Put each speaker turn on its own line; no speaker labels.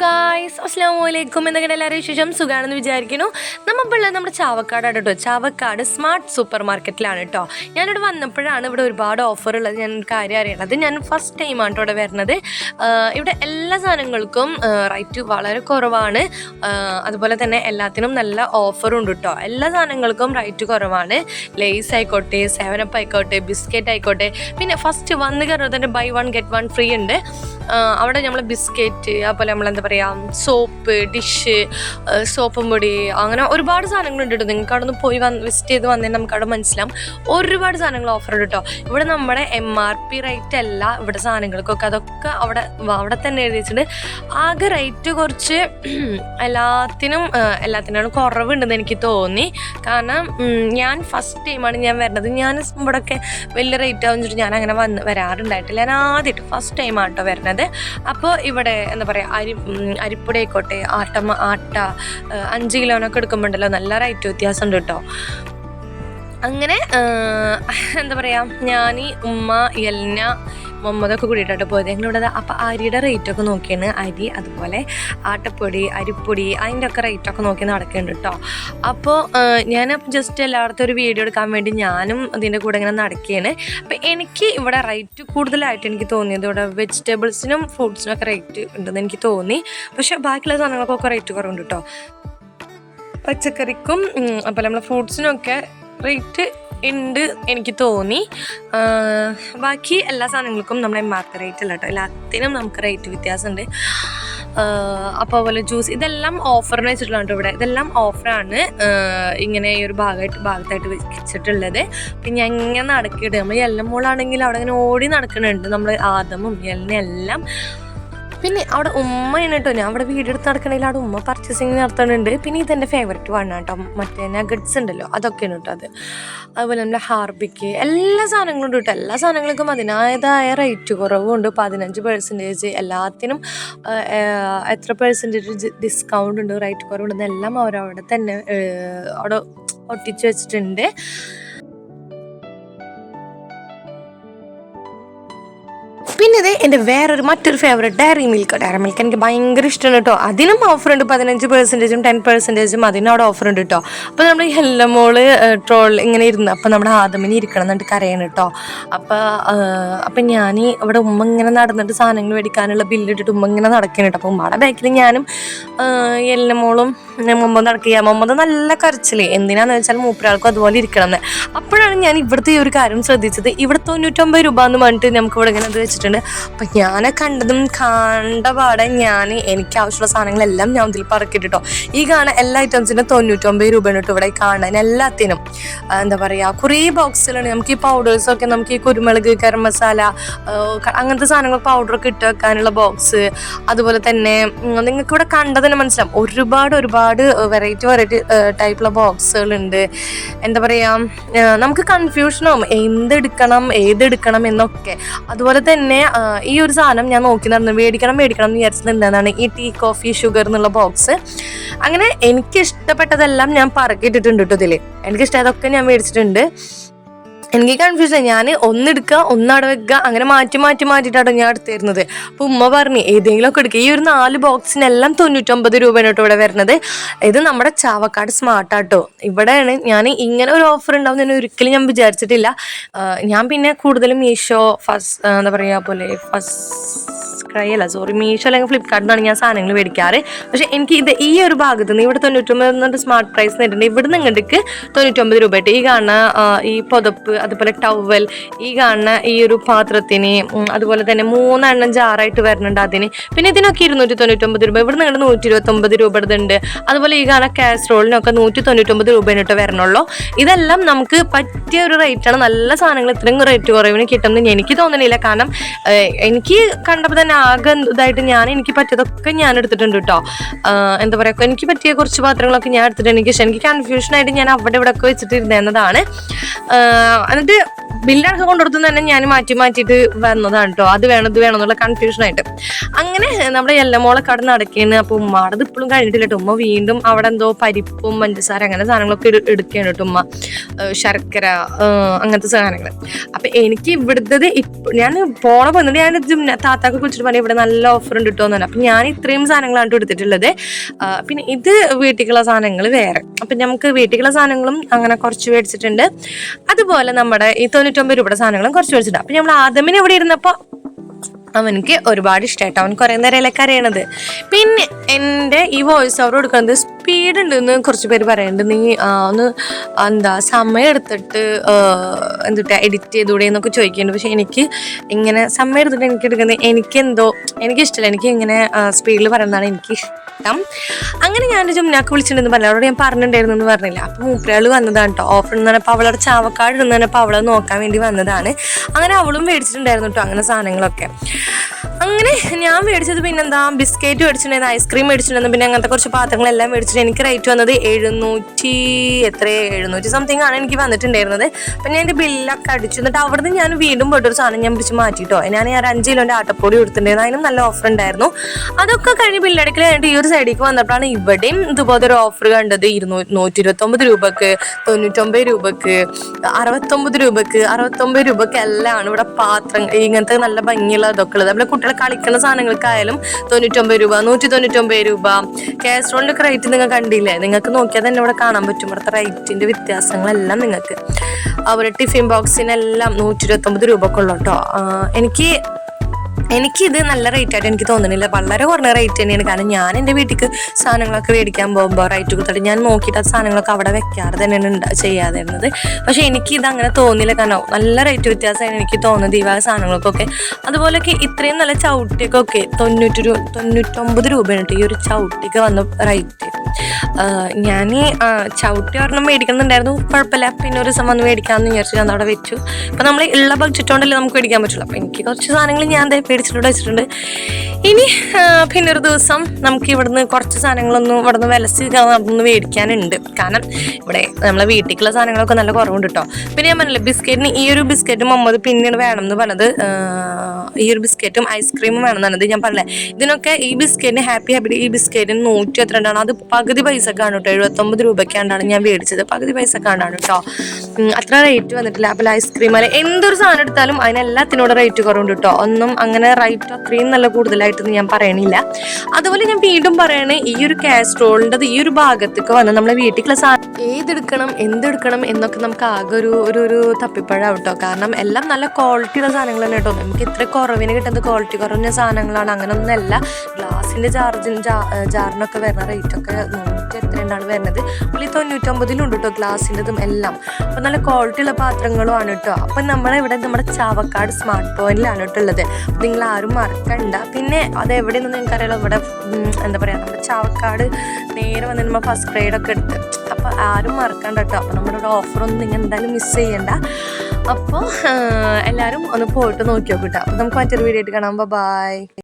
Guys അസ്സാം വലൈക്കും എന്നൊക്കെ എല്ലാവരും വിശേഷം? സുഖമാണെന്ന് വിചാരിക്കുന്നു. നമ്മളിപ്പോൾ ഉള്ളത് നമ്മുടെ ചാവക്കാടാണ് കേട്ടോ. ചാവക്കാട് സ്മാർട്ട് സൂപ്പർ മാർക്കറ്റിലാണ് കേട്ടോ. ഞാനിവിടെ വന്നപ്പോഴാണ് ഇവിടെ ഒരുപാട് ഓഫർ ഉള്ളത്. ഞാൻ കാര്യം അറിയണത് ഞാൻ ഫസ്റ്റ് ടൈമാണ് കേട്ടോ ഇവിടെ വരുന്നത്. ഇവിടെ എല്ലാ സാധനങ്ങൾക്കും റേറ്റ് വളരെ കുറവാണ്. അതുപോലെ തന്നെ എല്ലാത്തിനും നല്ല ഓഫറുണ്ട് കേട്ടോ. എല്ലാ സാധനങ്ങൾക്കും റേറ്റ് കുറവാണ്. ലേസ് ആയിക്കോട്ടെ സെവനപ്പ് ആയിക്കോട്ടെ ബിസ്ക്കറ്റ് ആയിക്കോട്ടെ. പിന്നെ ഫസ്റ്റ് വന്ന് കയറുന്നത് തന്നെ buy one get one free ഉണ്ട്. അവിടെ നമ്മൾ ബിസ്ക്കറ്റ് അതുപോലെ നമ്മൾ എന്താ പറയുക സോപ്പ് ഡിഷ് സോപ്പും പൊടി അങ്ങനെ ഒരുപാട് സാധനങ്ങളുണ്ട് കേട്ടോ നിങ്ങൾക്ക് അവിടെ നിന്ന് പോയി വന്ന് വിസിറ്റ് ചെയ്ത് വന്നേ നമുക്ക് അവിടെ മനസ്സിലാവും. ഒരുപാട് സാധനങ്ങൾ ഓഫർ ഉണ്ട് കേട്ടോ ഇവിടെ നമ്മുടെ എം ആർ പി റേറ്റ് അല്ല ഇവിടെ സാധനങ്ങൾക്കൊക്കെ. അതൊക്കെ അവിടെ അവിടെ തന്നെ എഴുതി വെച്ചിട്ടുണ്ട് ആകെ റേറ്റ് കുറച്ച് എല്ലാത്തിനും എല്ലാത്തിനാണ് എല്ലാത്തിനും കുറവുണ്ടെന്ന് എനിക്ക് തോന്നി. കാരണം ഞാൻ ഫസ്റ്റ് ടൈമാണ് ഞാൻ വരുന്നത്. ഞാൻ ഇവിടെയൊക്കെ വലിയ റേറ്റ് ആവും ഞാൻ അങ്ങനെ വന്ന് വരാറുണ്ടായിട്ടില്ല. ഞാൻ ആദ്യമായിട്ട് ഫസ്റ്റ് ടൈമാണ് കേട്ടോ വരുന്നത്. അപ്പോൾ ഇവിടെ എന്താ പറയുക അരി അരിപ്പുട ആയിക്കോട്ടെ ആട്ട ആട്ട അഞ്ച് കിലോനൊക്കെ എടുക്കുമ്പോണ്ടല്ലോ നല്ല റേറ്റ് വ്യത്യാസം ഉണ്ട് കേട്ടോ. അങ്ങനെ എന്താ പറയുക ഞാൻ ഉമ്മ എൽന മുഹമ്മദൊക്കെ കൂടിയിട്ടാണ് പോയത്. ഞങ്ങളിവിടെ അപ്പോൾ അരിയുടെ റേറ്റൊക്കെ നോക്കിയാണ്. അരി അതുപോലെ ആട്ടപ്പൊടി അരിപ്പൊടി അതിന്റെ ഒക്കെ റേറ്റൊക്കെ നോക്കി നടക്കുന്നുണ്ട് കേട്ടോ അപ്പോൾ ഞാൻ ജസ്റ്റ് എല്ലായിടത്തും ഒരു വീഡിയോ എടുക്കാൻ വേണ്ടി ഞാനും അതിന്റെ കൂടെ ഇങ്ങനെ നടക്കുകയാണ് അപ്പോൾ എനിക്ക് ഇവിടെ റേറ്റ് കൂടുതലായിട്ട് എനിക്ക് തോന്നിയത് ഇവിടെ വെജിറ്റബിൾസിനും ഫ്രൂട്ട്സിനും ഒക്കെ റേറ്റ് ഉണ്ടെന്ന് എനിക്ക് തോന്നി. പക്ഷേ ബാക്കിയുള്ള സാധനങ്ങൾക്കൊക്കെ റേറ്റ് കുറവുണ്ട് കേട്ടോ പച്ചക്കറിക്കും അപ്പോൾ നമ്മളെ ഫ്രൂട്ട്സിനൊക്കെ റേറ്റ് ഉണ്ട് എനിക്ക് തോന്നി. ബാക്കി എല്ലാ സാധനങ്ങൾക്കും നമ്മുടെ എം ആർ പി റേറ്റ് അല്ല കേട്ടോ എല്ലാത്തിനും നമുക്ക് റേറ്റ് വ്യത്യാസമുണ്ട്. അപ്പോൾ പോലെ ജ്യൂസ് ഇതെല്ലാം ഓഫറിന് വെച്ചിട്ടുള്ളതാണ് ഇവിടെ. ഇതെല്ലാം ഓഫറാണ് ഇങ്ങനെ ഈ ഒരു ഭാഗമായിട്ട് ഭാഗത്തായിട്ട് വെച്ചിട്ടുള്ളത്. പിന്നെ ഞാൻ ഇങ്ങനെ നടക്കിയിട്ട് നമ്മൾ എല്ലാം മോളാണെങ്കിൽ അവിടെ ഇങ്ങനെ ഓടി നടക്കുന്നുണ്ട് നമ്മൾ ആദമും എല്ലാം പിന്നെ അവിടെ ഉമ്മയാണ് കേട്ടോ ഞാൻ അവിടെ വീട് എടുത്ത് നടക്കണമെങ്കിൽ അവിടെ ഉമ്മ പർച്ചേസിങ് നടത്തുന്നുണ്ട് പിന്നെ ഇതെന്റെ ഫേവററ്റ് വേണം കേട്ടോ മറ്റേ നഗറ്റ്സ് ഉണ്ടല്ലോ അതൊക്കെയാണ് കേട്ടോ അത്. അതുപോലെ നമ്മുടെ ഹാർബിക്ക് എല്ലാ സാധനങ്ങളും ഉണ്ട് കേട്ടോ എല്ലാ സാധനങ്ങൾക്കും അതിനായതായ റേറ്റ് കുറവുണ്ട്. പതിനഞ്ച് പെർസെന്റേജ് എല്ലാത്തിനും എത്ര പെർസെന്റേജ് ഡിസ്കൗണ്ട് ഉണ്ട് റേറ്റ് കുറവുണ്ട്. എല്ലാം അവരവിടെ തന്നെ അവിടെ ഒട്ടിച്ച് വെച്ചിട്ടുണ്ട്. എന്റെ വേറൊരു മറ്റൊരു favourite dairy milk dairy milk എനിക്ക് ഭയങ്കര ഇഷ്ടമാണ് കേട്ടോ അതിനും ഓഫർ ഉണ്ട്. പതിനഞ്ച് പെർസെന്റേജും ടെൻ പെർസെന്റേജും അതിനും അവിടെ ഓഫർ ഉണ്ട് കേട്ടോ അപ്പോൾ നമ്മൾ ഹെല്ലമോൾ ട്രോൾ ഇങ്ങനെ ഇരുന്ന് അപ്പോൾ നമ്മുടെ ആദമിനി ഇരിക്കണം എന്നിട്ട് കരയണം കേട്ടോ അപ്പോൾ അപ്പം ഞാൻ ഇവിടെ ഉമ്മ ഇങ്ങനെ നടന്നിട്ട് സാധനങ്ങൾ മേടിക്കാനുള്ള ബില്ലിട്ടിട്ട് ഉമ്മ ഇങ്ങനെ നടക്കണം കേട്ടോ അപ്പോൾ ഉമ്മയുടെ ബാക്കിൽ ഞാനും എല്ലമോളും മുമ്പ് നടക്കുക മുമ്പ് നല്ല കരച്ചിലേ. എന്തിനാന്ന് വെച്ചാൽ മൂപ്പരാൾക്കും അതുപോലെ ഇരിക്കണം എന്ന് അപ്പോഴാണ് ഞാൻ ഇവിടുത്തെ ഈ ഒരു കാര്യം ശ്രദ്ധിച്ചത്. ഇവിടെ തൊണ്ണൂറ്റൊമ്പത് രൂപ എന്ന് പറഞ്ഞിട്ട് നമുക്ക് ഇവിടെ ഇങ്ങനെ ഇത് വെച്ചിട്ടുണ്ട്. അപ്പം ഞാൻ കണ്ടതും കണ്ട പാടെ ഞാൻ എനിക്ക് ആവശ്യമുള്ള സാധനങ്ങളെല്ലാം ഞാൻ ഇതിൽ പറക്കിട്ടോ ഈ കാണുന്ന എല്ലാ ഐറ്റംസിനും തൊണ്ണൂറ്റൊമ്പത് രൂപയാണ് കേട്ടോ ഇവിടെ കാണാൻ എല്ലാത്തിനും. എന്താ പറയുക കുറേ ബോക്സിലാണ് നമുക്ക് ഈ പൗഡേഴ്സൊക്കെ നമുക്ക് ഈ കുരുമുളക് ഗരം മസാല അങ്ങനത്തെ സാധനങ്ങൾ പൗഡറൊക്കെ ഇട്ട് വെക്കാനുള്ള ബോക്സ് അതുപോലെ തന്നെ നിങ്ങൾക്ക് ഇവിടെ കണ്ടത് തന്നെ മനസ്സിലാവും. ഒരുപാട് ഒരുപാട് വെറൈറ്റി വെറൈറ്റി ടൈപ്പുള്ള ബോക്സുകളുണ്ട് എന്താ പറയുക നമുക്ക് കൺഫ്യൂഷനാവും എന്തെടുക്കണം ഏതെടുക്കണം എന്നൊക്കെ. അതുപോലെ തന്നെ ഈ ഒരു സാധനം ഞാൻ നോക്കി നടന്നു മേടിക്കണം മേടിക്കണം എന്ന് വിചാരിച്ചിട്ടുണ്ടെന്നാണ് ഈ ടീ കോഫി ഷുഗർ എന്നുള്ള ബോക്സ് അങ്ങനെ എനിക്ക് ഇഷ്ടപ്പെട്ടതെല്ലാം ഞാൻ പറക്കിയിട്ടിട്ടുണ്ട് കേട്ടോ ഇതിൽ എനിക്ക് ഇഷ്ടമായതൊക്കെ ഞാൻ മേടിച്ചിട്ടുണ്ട്. എനിക്ക് കൺഫ്യൂഷൻ ഞാൻ ഒന്നെടുക്കുക ഒന്നവിടെ വെക്കുക അങ്ങനെ മാറ്റി മാറ്റി മാറ്റിയിട്ടാണ് ഞാൻ എടുത്തിരുന്നത്. അപ്പോൾ ഉമ്മ പറഞ്ഞു ഏതെങ്കിലുമൊക്കെ എടുക്കുക ഈ ഒരു നാല് ബോക്സിനെല്ലാം തൊണ്ണൂറ്റൊമ്പത് രൂപയാണ് ഇവിടെ വരുന്നത്. ഇത് നമ്മുടെ ചാവക്കാട് സ്മാർട്ടാട്ടോ ഇവിടെയാണ് ഞാൻ ഇങ്ങനെ ഒരു ഓഫർ ഉണ്ടാവും ഒരിക്കലും ഞാൻ വിചാരിച്ചിട്ടില്ല. ഞാൻ പിന്നെ കൂടുതലും മീഷോ ഫസ്റ്റ് എന്താ പറയുക പോലെ ഫസ്റ്റ് ക്രൈ അല്ല സോറി മീഷോ അല്ലെങ്കിൽ ഫ്ലിപ്കാർട്ടിൽ നിന്നാണ് ഞാൻ സാധനങ്ങൾ മേടിക്കാറ്. പക്ഷേ എനിക്ക് ഇത് ഈ ഒരു ഭാഗത്ത് നിന്ന് ഇവിടെ തൊണ്ണൂറ്റൊമ്പത് എന്നിട്ട് സ്മാർട്ട് പ്രൈസ് നേരിട്ടുണ്ട് ഇവിടെ നിന്ന് ഇങ്ങോട്ടേക്ക് തൊണ്ണൂറ്റൊമ്പത് രൂപ ആയിട്ട് ഈ കാണുന്ന ഈ പുതപ്പ് അതുപോലെ ടവൽ ഈ കാണുന്ന ഈ ഒരു പാത്രത്തിന് അതുപോലെ തന്നെ മൂന്നെണ്ണം ജാറായിട്ട് വരുന്നുണ്ട് അതിന്. പിന്നെ ഇതിനൊക്കെ ഇരുന്നൂറ്റി തൊണ്ണൂറ്റൊമ്പത് രൂപ. ഇവിടെ നിങ്ങളുടെ നൂറ്റി ഇരുപത്തൊമ്പത് രൂപ ഉണ്ട് അതുപോലെ ഈ കാണുന്ന കാസറോളിനൊക്കെ നൂറ്റി തൊണ്ണൂറ്റൊമ്പത് രൂപ എന്നിട്ട് വരണുള്ളൂ. ഇതെല്ലാം നമുക്ക് പറ്റിയ ഒരു റേറ്റാണ് നല്ല സാധനങ്ങൾ ഇത്രയും റേറ്റ് കുറവിന് കിട്ടുമെന്ന് എനിക്ക് തോന്നണില്ല. കാരണം എനിക്ക് കണ്ടപ്പോൾ തന്നെ ആകെ ഇതായിട്ട് ഞാൻ എനിക്ക് പറ്റിയതൊക്കെ ഞാൻ എടുത്തിട്ടുണ്ട് കേട്ടോ എന്താ പറയുക എനിക്ക് പറ്റിയ കുറച്ച് പാത്രങ്ങളൊക്കെ ഞാൻ എടുത്തിട്ടുണ്ട്. എനിക്ക് പക്ഷെ എനിക്ക് കൺഫ്യൂഷൻ ആയിട്ട് ഞാൻ അവിടെ ഇവിടെ ഒക്കെ വെച്ചിട്ട് ഇരുന്നതാണ് എന്നിട്ട് ബില്ലടക്കം കൊണ്ടുകൊടുത്തു തന്നെ ഞാൻ മാറ്റി മാറ്റിയിട്ട് വന്നതാണ് കേട്ടോ അത് വേണം ഇത് വേണം എന്നുള്ള കൺഫ്യൂഷൻ ആയിട്ട്. അങ്ങനെ നമ്മുടെ എല്ലമോളെ കട നടക്കുകയാണ് അപ്പൊ ഉമ്മാടത് ഇപ്പോഴും കഴിഞ്ഞിട്ടില്ല കേട്ടോ ഉമ്മ വീണ്ടും അവിടെ എന്തോ പരിപ്പും പഞ്ചസാര അങ്ങനെ സാധനങ്ങളൊക്കെ എടു- എടുക്കുകയാണ് കേട്ടോ ഉമ്മ. ശർക്കര അങ്ങനത്തെ സാധനങ്ങൾ അപ്പൊ എനിക്ക് ഇവിടുത്തെ ഇപ്പൊ ഞാൻ പോണ വന്നിട്ട് ഞാൻ താത്താക്ക കുറിച്ചിട്ട് പറഞ്ഞു ഇവിടെ നല്ല ഓഫർ ഉണ്ട് കിട്ടുമെന്ന് പറഞ്ഞു. അപ്പൊ ഞാൻ ഇത്രയും സാധനങ്ങളാണ് ട്ടോ എടുത്തിട്ടുള്ളത്. പിന്നെ ഇത് വീട്ടിലുള്ള സാധനങ്ങൾ വേറെ. അപ്പൊ നമുക്ക് വീട്ടിലുള്ള സാധനങ്ങളും അങ്ങനെ കുറച്ച് മേടിച്ചിട്ടുണ്ട്. അതുപോലെ നമ്മുടെ ഈ തൊണ്ണൂറ്റൊമ്പത് രൂപയുടെ സാധനങ്ങളും കുറച്ച് മേടിച്ചിട്ട് അപ്പൊ നമ്മൾ ആദമിന് ഇവിടെ ഇരുന്നപ്പോ അവനക്ക് ഒരുപാട് ഇഷ്ടമായിട്ട് അവൻ കുറേ ഇലക്കാർ ചെയ്യണത് പിന്നെ എന്റെ ഈ വോയിസ് ഓവർ കൊടുക്കുന്നത് സ്പീഡ് ഉണ്ടെന്ന് കുറച്ച് പേര് പറയുന്നുണ്ട് നീ ഒന്ന് എന്താ സമയം എടുത്തിട്ട് എന്തിട്ടാ എഡിറ്റ് ചെയ്തുകൂടെ എന്നൊക്കെ ചോദിക്കുന്നുണ്ട്. പക്ഷെ എനിക്ക് ഇങ്ങനെ സമയം എടുത്തിട്ട് എനിക്ക് എടുക്കുന്നത് എനിക്കെന്തോ എനിക്കിഷ്ടമില്ല എനിക്ക് ഇങ്ങനെ സ്പീഡിൽ പറയുന്നതാണ് എനിക്കിഷ്ടം അങ്ങനെ ഞാൻ ജുംനാക്ക് വിളിച്ചിട്ടുണ്ടെന്ന് പറഞ്ഞു. അവരോട് ഞാൻ പറഞ്ഞിട്ടുണ്ടായിരുന്നു എന്ന് പറഞ്ഞില്ല. അപ്പോൾ മൂപ്പരാൾ വന്നതാണ് കേട്ടോ ഓഫർ എന്ന് പറഞ്ഞപ്പോൾ അവളുടെ ചാവക്കാട് പറഞ്ഞപ്പോൾ അവളെ നോക്കാൻ വേണ്ടി വന്നതാണ്. അങ്ങനെ അവളും മേടിച്ചിട്ടുണ്ടായിരുന്നു കേട്ടോ അങ്ങനെ സാധനങ്ങളൊക്കെ. അങ്ങനെ ഞാൻ മേടിച്ചത് പിന്നെന്താ ബിസ്ക്കറ്റ് മേടിച്ചിട്ടുണ്ടായിരുന്നു ഐസ്ക്രീം മേടിച്ചിട്ടുണ്ടായിരുന്നു പിന്നെ അങ്ങനത്തെ കുറച്ച് പാത്രങ്ങളെല്ലാം മേടിച്ചിട്ട് എനിക്ക് റേറ്റ് വന്നത് എഴുന്നൂറ്റി എത്ര എഴുന്നൂറ്റി സംതിങ് ആണ് എനിക്ക് വന്നിട്ടുണ്ടായിരുന്നത്. അപ്പം ഞാൻ എന്റെ ബില്ലൊക്കെ അടിച്ചു. എന്നിട്ട് അവിടുന്ന് ഞാൻ വീണ്ടും പോയിട്ടൊരു സാധനം ഞാൻ പിടിച്ച് മാറ്റിയിട്ടോ ഞാൻ ഒരു അഞ്ച് കിലോന്റെ ആട്ടപ്പൊടി കൊടുത്തിട്ടുണ്ടായിരുന്നു. അതിനും നല്ല ഓഫർ ഉണ്ടായിരുന്നു. അതൊക്കെ കഴിഞ്ഞ് ബില്ലടിക്കൽ ഈ ഒരു സൈഡിലേക്ക് വന്നപ്പോഴാണ് ഇവിടെയും ഇതുപോലെ ഒരു ഓഫർ കണ്ടത്. ഇരുന്നൂറ്റി നൂറ്റി ഇരുപത്തൊമ്പത് രൂപക്ക് തൊണ്ണൂറ്റൊമ്പത് രൂപക്ക് അറുപത്തൊമ്പത് രൂപക്ക് അറുപത്തൊമ്പത് രൂപക്ക് എല്ലാം ആണ് ഇവിടെ പാത്രം ഇങ്ങനത്തെ നല്ല ഭംഗിയുള്ള ഇതൊക്കെ ഉള്ളത്. നമ്മുടെ കുട്ടികളെ കളിക്കുന്ന സാധനങ്ങൾക്കായാലും തൊണ്ണൂറ്റൊമ്പത് രൂപ നൂറ്റി തൊണ്ണൂറ്റൊമ്പത് രൂപ. കാസ്ട്രോളിന്റെ ഒക്കെ റേറ്റ് നിങ്ങൾ കണ്ടില്ലേ? നിങ്ങൾക്ക് നോക്കിയാൽ തന്നെ ഇവിടെ കാണാൻ പറ്റും. ഇവിടുത്തെ റേറ്റിന്റെ വ്യത്യാസങ്ങളെല്ലാം നിങ്ങൾക്ക്. അവരുടെ ടിഫിൻ ബോക്സിനെല്ലാം നൂറ്റി ഇരുപത്തൊമ്പത് രൂപക്കുള്ളൂ കേട്ടോ എനിക്ക് എനിക്കിത് നല്ല റേറ്റ് ആയിട്ട് എനിക്ക് തോന്നുന്നില്ല. വളരെ കുറഞ്ഞ റേറ്റ് തന്നെയാണ്. കാരണം ഞാൻ എന്റെ വീട്ടിലേക്ക് സാധനങ്ങളൊക്കെ മേടിക്കാൻ പോകുമ്പോൾ റേറ്റ് കൊടുത്തിട്ട് ഞാൻ നോക്കിയിട്ട് ആ സാധനങ്ങളൊക്കെ അവിടെ വെക്കാറ് തന്നെയാണ് ചെയ്യാതെ ചെയ്യാതിരുന്നത്. പക്ഷേ എനിക്കിത് അങ്ങനെ തോന്നില്ല കാരണം നല്ല റേറ്റ് വ്യത്യാസമാണ് എനിക്ക് തോന്നുന്നത് ഈ വക സാധനങ്ങൾക്കൊക്കെ. അതുപോലെയൊക്കെ ഇത്രയും നല്ല ചവിട്ടിയൊക്കെ തൊണ്ണൂറ്റി രൂപ തൊണ്ണൂറ്റൊമ്പത് രൂപയാണ് ഈ ഒരു ചവിട്ടിക്ക് വന്ന റേറ്റ് ഞാൻ ചവിട്ടി ഒരെണ്ണം മേടിക്കുന്നുണ്ടായിരുന്നു. കുഴപ്പമില്ല. പിന്നെ ഒരു ദിവസം വന്ന് മേടിക്കാമെന്ന് വിചാരിച്ചു ഞാൻ അവിടെ വെച്ചു. അപ്പം നമ്മൾ ഉള്ള ബഡ്ജറ്റ് കൊണ്ടല്ലേ നമുക്ക് മേടിക്കാൻ പറ്റുള്ളൂ. അപ്പം എനിക്ക് കുറച്ച് സാധനങ്ങൾ ഞാൻ ദേ മേടിച്ചിട്ട് വെച്ചിട്ടുണ്ട്. ഇനി പിന്നെ ഒരു ദിവസം നമുക്ക് ഇവിടുന്ന് കുറച്ച് സാധനങ്ങളൊന്നും ഇവിടുന്ന് വിലസ് നടന്ന് മേടിക്കാനുണ്ട്. കാരണം ഇവിടെ നമ്മളെ വീട്ടിലേക്കുള്ള സാധനങ്ങളൊക്കെ നല്ല കുറവുണ്ട് കേട്ടോ പിന്നെ ഞാൻ പറഞ്ഞില്ല ബിസ്ക്കറ്റിന് ഈ ഒരു ബിസ്ക്കറ്റും അമ്മത് പിന്നീട് വേണം എന്ന് പറഞ്ഞത് ഈ ഒരു ബിസ്ക്കറ്റും ഐസ്ക്രീമും വേണം എന്നത് ഞാൻ പറഞ്ഞില്ലേ ഇതിനൊക്കെ ഈ ബിസ്ക്കറ്റിന് ഹാപ്പി ഹാപ്പി ഈ ബിസ്ക്കറ്റിന് നൂറ്റി എത്രണ്ടാണ്? അത് പകുതി പൈസക്കാണ് കേട്ടോ എഴുപത്തൊമ്പത് രൂപയ്ക്കാണ്ടാണ് ഞാൻ മേടിച്ചത്. പകുതി പൈസക്കാണ്ടാണ് കേട്ടോ അത്ര റേറ്റ് വന്നിട്ടില്ല. അപ്പോൾ ഐസ്ക്രീം അല്ലെ? എന്തൊരു സാധനം എടുത്താലും അതിനെല്ലാത്തിനോട് റേറ്റ് കുറവുണ്ട് കേട്ടോ ഒന്നും അങ്ങനെ റേറ്റ് അത്രയും നല്ല കൂടുതലായിട്ടൊന്നും ഞാൻ പറയണില്ല. അതുപോലെ ഞാൻ വീണ്ടും പറയണേ ഈ ഒരു കാസ്ട്രോളിന്റെ ഈ ഒരു ഭാഗത്തേക്ക് വന്ന് നമ്മളെ വീട്ടിലുള്ള സാധനം ഏതെടുക്കണം എന്തെടുക്കണം എന്നൊക്കെ നമുക്ക് ആകെ ഒരു ഒരു ഒരു തപ്പിപ്പഴാവും കേട്ടോ കാരണം എല്ലാം നല്ല ക്വാളിറ്റിയുള്ള സാധനങ്ങൾ തന്നെ കേട്ടോ നമുക്ക് ഇത്ര കുറവിന് കിട്ടുന്നത് ക്വാളിറ്റി കുറഞ്ഞ സാധനങ്ങളാണ്. അങ്ങനെ ഒന്നല്ല ഗ്ലാസിന്റെ ചാർജിന് ജാറിനൊക്കെ വരുന്ന റേറ്റൊക്കെ നൂറ്റി എത്രയാണ് വരുന്നത്? പുള്ളി തൊണ്ണൂറ്റൊമ്പതിലുണ്ട് കേട്ടോ ഗ്ലാസിന്റെതും എല്ലാം. നല്ല ക്വാളിറ്റിയുള്ള പാത്രങ്ങളും ആണ് കേട്ടോ അപ്പം നമ്മളിവിടെ നമ്മുടെ ചാവക്കാട് സ്മാർട്ട് പോയിന്റിലാണ് കേട്ടോ ഉള്ളത്. നിങ്ങൾ ആരും മറക്കണ്ട. പിന്നെ അത് എവിടെയെന്ന് നിങ്ങൾക്ക് അറിയാലോ ഇവിടെ എന്താ പറയുക നമ്മുടെ ചാവക്കാട് നേരെ വന്ന് നമ്മൾ ഫസ്റ്റ് ഗ്രേഡ് ഒക്കെ എടുത്ത്. അപ്പോൾ ആരും മറക്കണ്ട കേട്ടോ അപ്പോൾ നമ്മുടെ ഇവിടെ ഓഫറൊന്നും നിങ്ങൾ എന്തായാലും മിസ് ചെയ്യണ്ട. അപ്പോൾ എല്ലാവരും ഒന്ന് പോയിട്ട് നോക്കി നോക്കിട്ടോ അപ്പോൾ നമുക്ക് മറ്റൊരു വീഡിയോ ആയിട്ട് കാണാം. ബൈ